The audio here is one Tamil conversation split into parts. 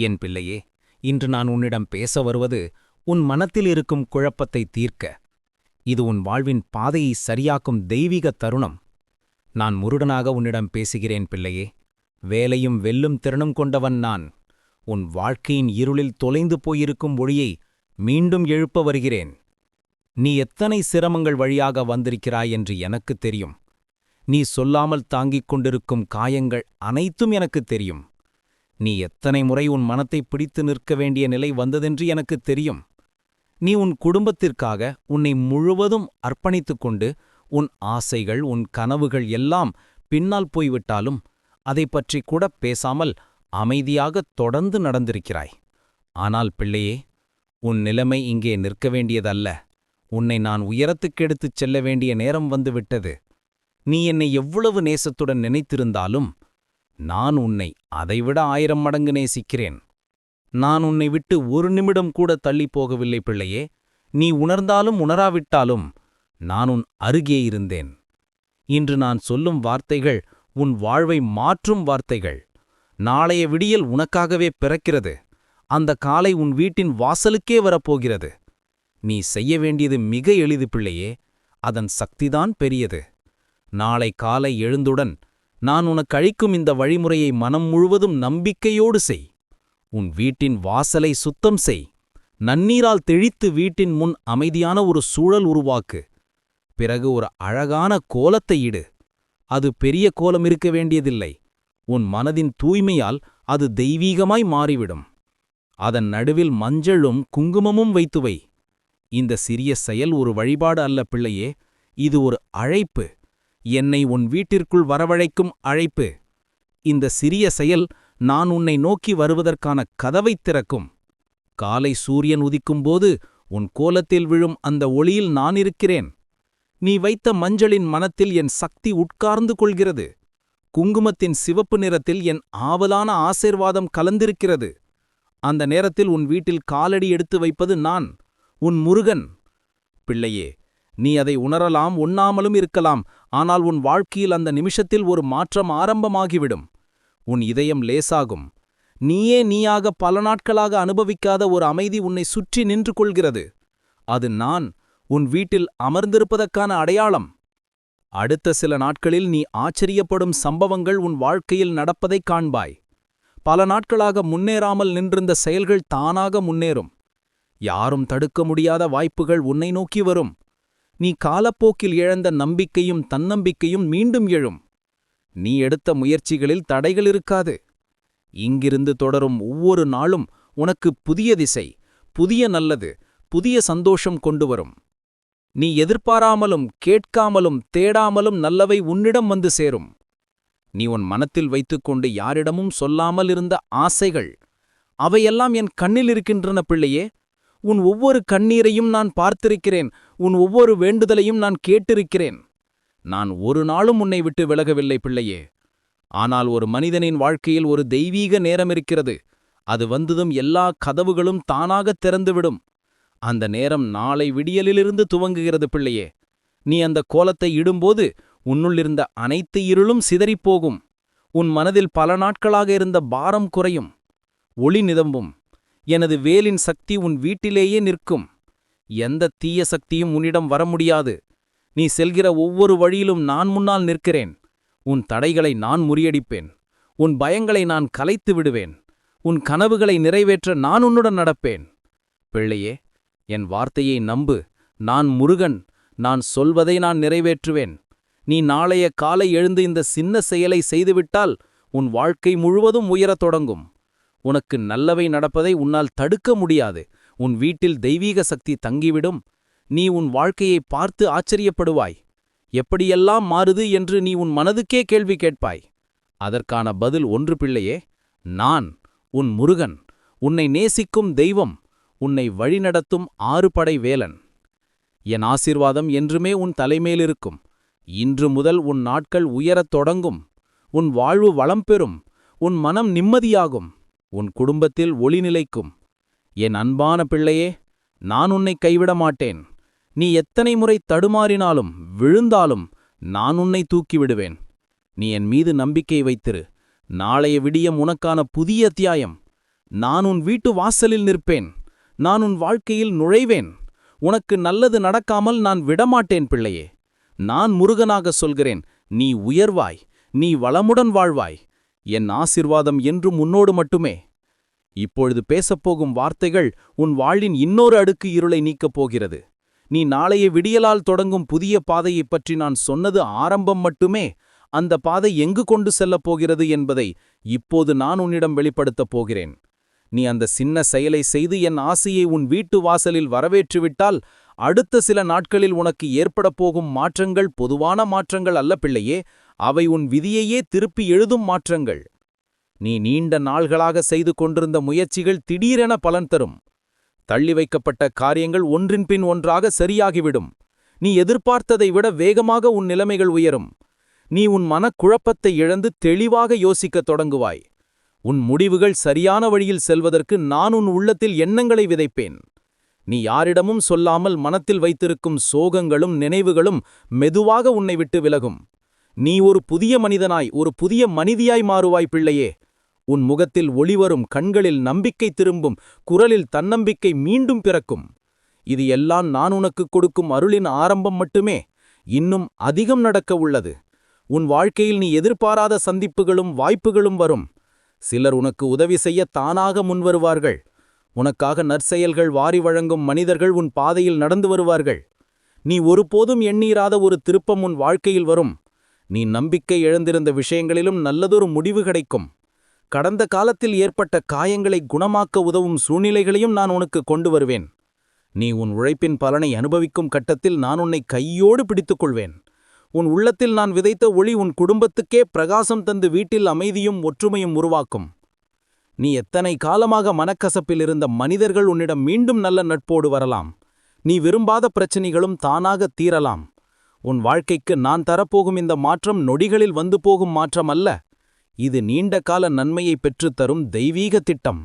என் பிள்ளையே இன்று நான் உன்னிடம் பேச வருவது உன் மனத்தில் இருக்கும் குழப்பத்தை தீர்க்க. இது உன் வாழ்வின் பாதையை சரியாக்கும் தெய்வீக தருணம். நான் முருடனாக உன்னிடம் பேசுகிறேன் பிள்ளையே வேலையும் வெல்லும் திறனும் கொண்டவன் நான். உன் வாழ்க்கையின் இருளில் தொலைந்து போயிருக்கும் ஒளியை மீண்டும் எழுப்ப வருகிறேன். நீ எத்தனை சிரமங்கள் வழியாக வந்திருக்கிறாய் என்று எனக்குத் தெரியும். நீ சொல்லாமல் தாங்கிக் கொண்டிருக்கும் காயங்கள் அனைத்தும் எனக்குத் தெரியும். நீ எத்தனை முறை உன் மனத்தை பிடித்து நிற்க வேண்டிய நிலை வந்ததென்று எனக்குத் தெரியும். நீ உன் குடும்பத்திற்காக உன்னை முழுவதும் அர்ப்பணித்துக் கொண்டு உன் ஆசைகள் உன் கனவுகள் எல்லாம் பின்னால் போய்விட்டாலும் அதை பற்றி கூட பேசாமல் அமைதியாகத் தொடர்ந்து நடந்திருக்கிறாய். ஆனால் பிள்ளையே உன் நிலைமை இங்கே நிற்க வேண்டியதல்ல. உன்னை நான் உயரத்துக்கெடுத்துச் செல்ல வேண்டிய நேரம் வந்துவிட்டது. நீ என்னை எவ்வளவு நேசத்துடன் நினைத்திருந்தாலும் நான் உன்னை அதைவிட ஆயிரம் மடங்கு நேசிக்கிறேன். நான் உன்னை விட்டு ஒரு நிமிடம் கூட தள்ளிப் போகவில்லை பிள்ளையே. நீ உணர்ந்தாலும் உணராவிட்டாலும் நான் உன் அருகே இருந்தேன். இன்று நான் சொல்லும் வார்த்தைகள் உன் வாழ்வை மாற்றும் வார்த்தைகள். நாளைய விடியல் உனக்காகவே பிறக்கிறது. அந்த காலை உன் வீட்டின் வாசலுக்கே வரப்போகிறது. நீ செய்ய வேண்டியது மிக எளிது பிள்ளையே. அதன் சக்திதான் பெரியது. நாளை காலை எழுந்துடன் நான் உனக்கு அழிக்கும் இந்த வழிமுறையை மனம் முழுவதும் நம்பிக்கையோடு செய். உன் வீட்டின் வாசலை சுத்தம் செய். நன்னீரால் தெளித்து வீட்டின் முன் அமைதியான ஒரு சூழல் உருவாக்கு. பிறகு ஒரு அழகான கோலத்தை இடு. அது பெரிய கோலம் இருக்க வேண்டியதில்லை. உன் மனதின் தூய்மையால் அது தெய்வீகமாய் மாறிவிடும். அதன் நடுவில் மஞ்சளும் குங்குமமும் வைத்துவை இந்த சிறிய செயல் ஒரு வழிபாடு அல்ல பிள்ளையே. இது ஒரு அழைப்பு. என்னை உன் வீட்டிற்குள் வரவழைக்கும் அழைப்பு. இந்த சிறிய செயல் நான் உன்னை நோக்கி வருவதற்கான கதவைத் திறக்கும். காலை சூரியன் உதிக்கும்போது உன் கோலத்தில் விழும் அந்த ஒளியில் நான் இருக்கிறேன். நீ வைத்த மஞ்சளின் மனத்தில் என் சக்தி உட்கார்ந்து கொள்கிறது. குங்குமத்தின் சிவப்பு நிறத்தில் என் ஆவலான ஆசீர்வாதம் கலந்திருக்கிறது. அந்த நேரத்தில் உன் வீட்டில் காலடி எடுத்து வைப்பது நான் உன் முருகன். பிள்ளையே நீ அதை உணரலாம் உண்ணாமலும் இருக்கலாம். ஆனால் உன் வாழ்க்கையில் அந்த நிமிஷத்தில் ஒரு மாற்றம் ஆரம்பமாகிவிடும். உன் இதயம் லேசாகும். நீயே நீயாக பல நாட்களாக அனுபவிக்காத ஒரு அமைதி உன்னை சுற்றி நின்று கொள்கிறது. அது நான் உன் வீட்டில் அமர்ந்திருப்பதற்கான அடையாளம். அடுத்த சில நாட்களில் நீ ஆச்சரியப்படும் சம்பவங்கள் உன் வாழ்க்கையில் நடப்பதைக் காண்பாய். பல நாட்களாக முன்னேறாமல் நின்றிருந்த செயல்கள் தானாக முன்னேறும். யாரும் தடுக்க முடியாத வாய்ப்புகள் உன்னை நோக்கி வரும். நீ காலப்போக்கில் இழந்த நம்பிக்கையும் தன்னம்பிக்கையும் மீண்டும் எழும். நீ எடுத்த முயற்சிகளில் தடைகள் இருக்காது. இங்கிருந்து தொடரும் ஒவ்வொரு நாளும் உனக்கு புதிய திசை புதிய நல்லது புதிய சந்தோஷம் கொண்டு வரும். நீ எதிர்பாராமலும் கேட்காமலும் தேடாமலும் நல்லவை உன்னிடம் வந்து சேரும். நீ உன் மனத்தில் வைத்துக்கொண்டு யாரிடமும் சொல்லாமல் இருந்த ஆசைகள் அவையெல்லாம் என் கண்ணில் இருக்கின்றன பிள்ளையே. உன் ஒவ்வொரு கண்ணீரையும் நான் பார்த்திருக்கிறேன். உன் ஒவ்வொரு வேண்டுதலையும் நான் கேட்டிருக்கிறேன். நான் ஒரு நாளும் உன்னை விட்டு விலகவில்லை பிள்ளையே. ஆனால் ஒரு மனிதனின் வாழ்க்கையில் ஒரு தெய்வீக நேரம் இருக்கிறது. அது வந்ததும் எல்லா கதவுகளும் தானாகத் திறந்துவிடும். அந்த நேரம் நாளை விடியலிலிருந்து துவங்குகிறது பிள்ளையே. நீ அந்த கோலத்தை இடும்போது உன்னுள்ளிருந்த அனைத்து இருளும் சிதறிப்போகும். உன் மனதில் பல நாட்களாக இருந்த பாரம் குறையும். ஒளி நிதம்பும். எனது வேலின் சக்தி உன் வீட்டிலேயே நிற்கும். எந்த தீய சக்தியும் உன்னிடம் வர முடியாது. நீ செல்கிற ஒவ்வொரு வழியிலும் நான் முன்னால் நிற்கிறேன். உன் தடைகளை நான் முறியடிப்பேன். உன் பயங்களை நான் கலைத்து விடுவேன். உன் கனவுகளை நிறைவேற்ற நான் உன்னுடன் நடப்பேன். பிள்ளையே என் வார்த்தையை நம்பு. நான் முருகன். நான் சொல்வதை நான் நிறைவேற்றுவேன். நீ நாளைய காலை எழுந்து இந்த சின்ன செயலை செய்துவிட்டால் உன் வாழ்க்கை முழுவதும் உயரத் தொடங்கும். உனக்கு நல்லவை நடப்பதை உன்னால் தடுக்க முடியாது. உன் வீட்டில் தெய்வீக சக்தி தங்கிவிடும். நீ உன் வாழ்க்கையை பார்த்து ஆச்சரியப்படுவாய். எப்படியெல்லாம் மாறுது என்று நீ உன் மனதுக்கே கேள்வி கேட்பாய். அதற்கான பதில் ஒன்று பிள்ளையே நான் உன் முருகன் உன்னை நேசிக்கும் தெய்வம் உன்னை வழிநடத்தும் ஆறுபடை வேலன். என் ஆசீர்வாதம் என்றுமே உன் தலைமேலிருக்கும். இன்று முதல் உன் நாட்கள் உயரத் தொடங்கும். உன் வாழ்வு வளம் பெறும். உன் மனம் நிம்மதியாகும். உன் குடும்பத்தில் ஒளி நிலைக்கும். என் அன்பான பிள்ளையே நான் உன்னை கைவிட மாட்டேன். நீ எத்தனை முறை தடுமாறினாலும் விழுந்தாலும் நான் உன்னை தூக்கிவிடுவேன். நீ என் மீது நம்பிக்கை வைத்திரு. நாளைய விடியம் உனக்கான புதிய அத்தியாயம். நான் உன் வீட்டு வாசலில் நிற்பேன். நான் உன் வாழ்க்கையில் நுழைவேன். உனக்கு நல்லது நடக்காமல் நான் விடமாட்டேன் பிள்ளையே. நான் முருகனாக சொல்கிறேன் நீ உயர்வாய் நீ வளமுடன் வாழ்வாய். என் ஆசிர்வாதம் என்றும் உன்னோடு மட்டுமே. இப்பொழுது பேசப்போகும் வார்த்தைகள் உன் வாழ்வின் இன்னொரு அடுக்கு இருளை நீக்கப் போகிறது. நீ நாளைய விடியலால் தொடங்கும் புதிய பாதையைப் பற்றி நான் சொன்னது ஆரம்பம் மட்டுமே. அந்த பாதை எங்கு கொண்டு செல்லப் போகிறது என்பதை இப்போது நான் உன்னிடம் வெளிப்படுத்தப் போகிறேன். நீ அந்த சின்ன செயலை செய்து என் ஆசையை உன் வீட்டு வாசலில் வரவேற்றுவிட்டால் அடுத்த சில நாட்களில் உனக்கு ஏற்படப் போகும் மாற்றங்கள் பொதுவான மாற்றங்கள் அல்ல பிள்ளையே. அவை உன் விதியையே திருப்பி எழுதும் மாற்றங்கள். நீ நீண்ட நாள்களாக செய்து கொண்டிருந்த முயற்சிகள் திடீரென பலன் தரும். தள்ளி வைக்கப்பட்ட காரியங்கள் ஒன்றின் பின் ஒன்றாக சரியாகிவிடும். நீ எதிர்பார்த்ததை விட வேகமாக உன் நிலைமைகள் உயரும். நீ உன் மனக்குழப்பத்தை இழந்து தெளிவாக யோசிக்கத் தொடங்குவாய். உன் முடிவுகள் சரியான வழியில் செல்வதற்கு நான் உன் உள்ளத்தில் எண்ணங்களை விதைப்பேன். நீ யாரிடமும் சொல்லாமல் மனத்தில் வைத்திருக்கும் சோகங்களும் நினைவுகளும் மெதுவாக உன்னை விட்டு விலகும். நீ ஒரு புதிய மனிதனாய் ஒரு புதிய மனிதியாய் மாறுவாய் பிள்ளையே. உன் முகத்தில் ஒளிவரும் கண்களில் நம்பிக்கை திரும்பும் குரலில் தன்னம்பிக்கை மீண்டும் பிறக்கும். இது எல்லாம் நான் உனக்கு கொடுக்கும் அருளின் ஆரம்பம் மட்டுமே இன்னும் அதிகம் நடக்க உள்ளது. உன் வாழ்க்கையில் நீ எதிர்பாராத சந்திப்புகளும் வாய்ப்புகளும் வரும். சிலர் உனக்கு உதவி செய்ய தானாக முன்வருவார்கள். உனக்காக நற்செயல்கள் வாரி வழங்கும் மனிதர்கள் உன் பாதையில் நடந்து வருவார்கள். நீ ஒருபோதும் எண்ணீராத ஒரு திருப்பம் உன் வாழ்க்கையில் வரும். நீ நம்பிக்கை இழந்திருந்த விஷயங்களிலும் நல்லதொரு முடிவு கிடைக்கும். கடந்த காலத்தில் ஏற்பட்ட காயங்களை குணமாக்க உதவும் சூழ்நிலைகளையும் நான் உனக்கு கொண்டு வருவேன். நீ உன் உழைப்பின் பலனை அனுபவிக்கும் கட்டத்தில் நான் உன்னை கையோடு பிடித்துக்கொள்வேன். உன் உள்ளத்தில் நான் விதைத்த ஒளி உன் குடும்பத்துக்கே பிரகாசம் தந்து வீட்டில் அமைதியும் ஒற்றுமையும் உருவாக்கும். நீ எத்தனை காலமாக மனக்கசப்பில் இருந்த மனிதர்கள் உன்னிடம் மீண்டும் நல்ல நட்போடு வரலாம். நீ விரும்பாத பிரச்சனைகளும் தானாக தீரலாம். உன் வாழ்க்கைக்கு நான் தரப்போகும் இந்த மாற்றம் நொடிகளில் வந்து போகும் மாற்றம் அல்ல இது நீண்ட கால நன்மையை பெற்றுத்தரும் தெய்வீக திட்டம்.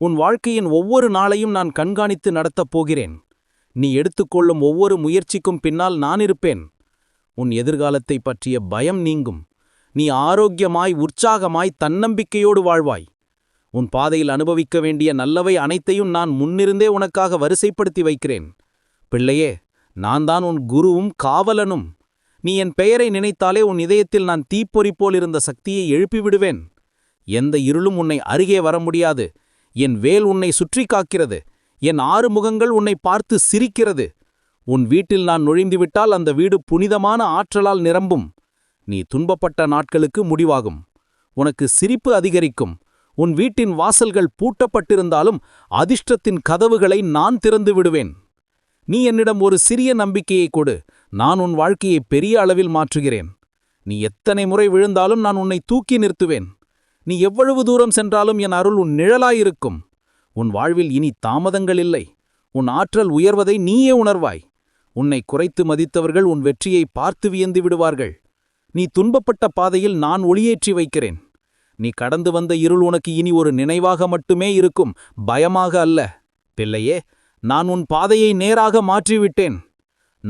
உன் வாழ்க்கையின் ஒவ்வொரு நாளையும் நான் கண்காணித்து நடத்தப் போகிறேன். நீ எடுத்துக்கொள்ளும் ஒவ்வொரு முயற்சிக்கும் பின்னால் நான் இருப்பேன். உன் எதிர்காலத்தை பற்றிய பயம் நீங்கும். நீ ஆரோக்கியமாய் உற்சாகமாய் தன்னம்பிக்கையோடு வாழ்வாய். உன் பாதையில் அனுபவிக்க வேண்டிய நல்லவை அனைத்தையும் நான் முன்னிருந்தே உனக்காக வரிசைப்படுத்தி வைக்கிறேன். பிள்ளையே நான் தான் உன் குருவும் காவலனும். நீ என் பெயரை நினைத்தாலே உன் இதயத்தில் நான் தீப்பொறி போல் இருந்த சக்தியை எழுப்பிவிடுவேன். எந்த இருளும் உன்னை அருகே வர முடியாது. என் வேல் உன்னை சுற்றி காக்கிறது. என் ஆறு முகங்கள் உன்னை பார்த்து சிரிக்கிறது. உன் வீட்டில் நான் நுழைந்துவிட்டால் அந்த வீடு புனிதமான ஆற்றலால் நிரம்பும். நீ துன்பப்பட்ட நாட்களுக்கு முடிவாகும். உனக்கு சிரிப்பு அதிகரிக்கும். உன் வீட்டின் வாசல்கள் பூட்டப்பட்டிருந்தாலும் அதிர்ஷ்டத்தின் கதவுகளை நான் திறந்து விடுவேன். நீ என்னிடம் ஒரு சிறிய நம்பிக்கையை கொடு. நான் உன் வாழ்க்கையை பெரிய அளவில் மாற்றுகிறேன். நீ எத்தனை முறை விழுந்தாலும் நான் உன்னை தூக்கி நிறுத்துவேன். நீ எவ்வளவு தூரம் சென்றாலும் என் அருள் உன் நிழலாயிருக்கும். உன் வாழ்வில் இனி தாமதங்கள் இல்லை. உன் ஆற்றல் உயர்வதை நீயே உணர்வாய். உன்னை குறைத்து மதித்தவர்கள் உன் வெற்றியை பார்த்து வியந்து விடுவார்கள். நீ துன்பப்பட்ட பாதையில் நான் ஒளியேற்றி வைக்கிறேன். நீ கடந்து வந்த இருள் உனக்கு இனி ஒரு நினைவாக மட்டுமே இருக்கும். பயமாக அல்ல. பிள்ளையே நான் உன் பாதையை நேராக மாற்றிவிட்டேன்.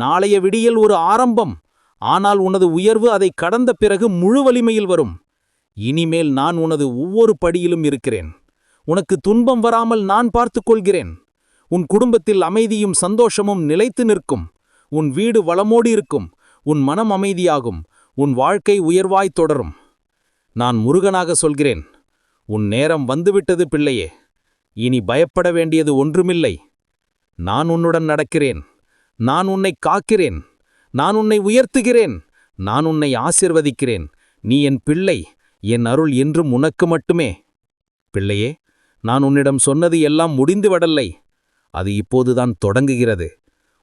நாளைய விடியல் ஒரு ஆரம்பம். ஆனால் உனது உயர்வு அதை கடந்த பிறகு முழு வலிமையில் வரும். இனிமேல் நான் உனது ஒவ்வொரு படியிலும் இருக்கிறேன். உனக்கு துன்பம் வராமல் நான் பார்த்துக் கொள்கிறேன். உன் குடும்பத்தில் அமைதியும் சந்தோஷமும் நிலைத்து நிற்கும். உன் வீடு வளமோடி இருக்கும். உன் மனம் அமைதியாகும். உன் வாழ்க்கை உயர்வாய் தொடரும். நான் முருகனாக சொல்கிறேன். உன் நேரம் வந்துவிட்டது பிள்ளையே. இனி பயப்பட வேண்டியது ஒன்றுமில்லை. நான் உன்னுடன் நடக்கிறேன். நான் உன்னை காக்கிறேன். நான் உன்னை உயர்த்துகிறேன். நான் உன்னை ஆசிர்வதிக்கிறேன். நீ என் பிள்ளை. என் அருள் என்றும் உனக்கு மட்டுமே. பிள்ளையே நான் உன்னிடம் சொன்னது எல்லாம் முடிந்து விடலை. அது இப்போதுதான் தொடங்குகிறது.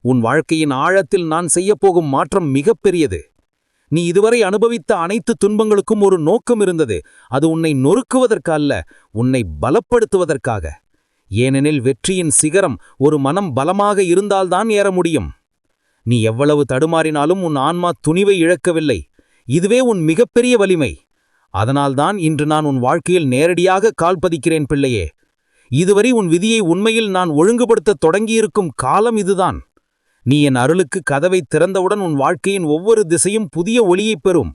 உன் வாழ்க்கையின் ஆழத்தில் நான் செய்யப்போகும் மாற்றம் மிகப்பெரியது நீ இதுவரை அனுபவித்த அனைத்து துன்பங்களுக்கும் ஒரு நோக்கம் இருந்தது. அது உன்னை நொறுக்குவதற்கல்ல உன்னை பலப்படுத்துவதற்காக. ஏனெனில் வெற்றியின் சிகரம் ஒரு மனம் பலமாக இருந்தால்தான் ஏற முடியும். நீ எவ்வளவு தடுமாறினாலும் உன் ஆன்மா துணிவை இழக்கவில்லை. இதுவே உன் மிகப்பெரிய வலிமை. அதனால்தான் இன்று நான் உன் வாழ்க்கையில் நேரடியாக கால் பதிக்கிறேன் பிள்ளையே. இதுவரை உன் விதியை உண்மையில் நான் ஒழுங்குபடுத்தத் தொடங்கியிருக்கும் காலம் இதுதான். நீ என் அருளுக்கு கதவை திறந்தவுடன் உன் வாழ்க்கையின் ஒவ்வொரு திசையும் புதிய ஒளியைப் பெறும்.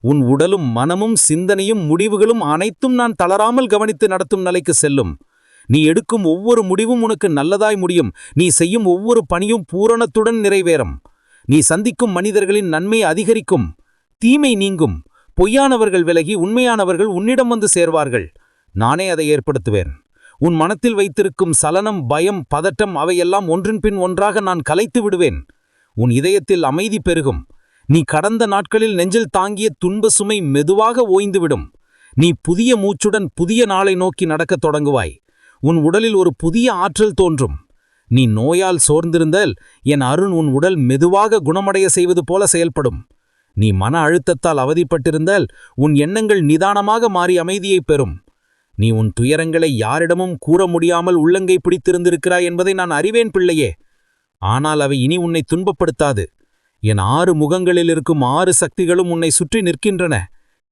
உன் உடலும் மனமும் சிந்தனையும் முடிவுகளும் அனைத்தும் நான் தளராமல் கவனித்து நடத்தும் நிலைக்கு செல்லும். நீ எடுக்கும் ஒவ்வொரு முடிவும் உனக்கு நல்லதாய் முடியும். நீ செய்யும் ஒவ்வொரு பணியும் பூரணத்துடன் நிறைவேறும். நீ சந்திக்கும் மனிதர்களின் நன்மை அதிகரிக்கும். தீமை நீங்கும். பொய்யானவர்கள் விலகி உண்மையானவர்கள் உன்னிடம் வந்து சேர்வார்கள். நானே அதை ஏற்படுத்துவேன். உன் மனத்தில் வைத்திருக்கும் சலனம் பயம் பதட்டம் அவையெல்லாம் ஒன்றின் பின் ஒன்றாக நான் கலைத்து விடுவேன். உன் இதயத்தில் அமைதி பெருகும். நீ கடந்த நாட்களில் நெஞ்சில் தாங்கிய துன்ப சுமை மெதுவாக ஓய்ந்துவிடும். நீ புதிய மூச்சுடன் புதிய நாளை நோக்கி நடக்கத் தொடங்குவாய். உன் உடலில் ஒரு புதிய ஆற்றல் தோன்றும். நீ நோயால் சோர்ந்திருந்தால் என் அருண் உன் உடல் மெதுவாக குணமடைய செய்வது போல செயல்படும். நீ மன அழுத்தத்தால் அவதிப்பட்டிருந்தால் உன் எண்ணங்கள் நிதானமாக மாறி அமைதியைப் பெறும். நீ உன் துயரங்களை யாரிடமும் கூற முடியாமல் உள்ளங்கை பிடித்திருந்திருக்கிறாய் என்பதை நான் அறிவேன் பிள்ளையே. ஆனால் அவை இனி உன்னை துன்பப்படுத்தாது. என் ஆறு முகங்களில் இருக்கும் ஆறு சக்திகளும் உன்னை சுற்றி நிற்கின்றன.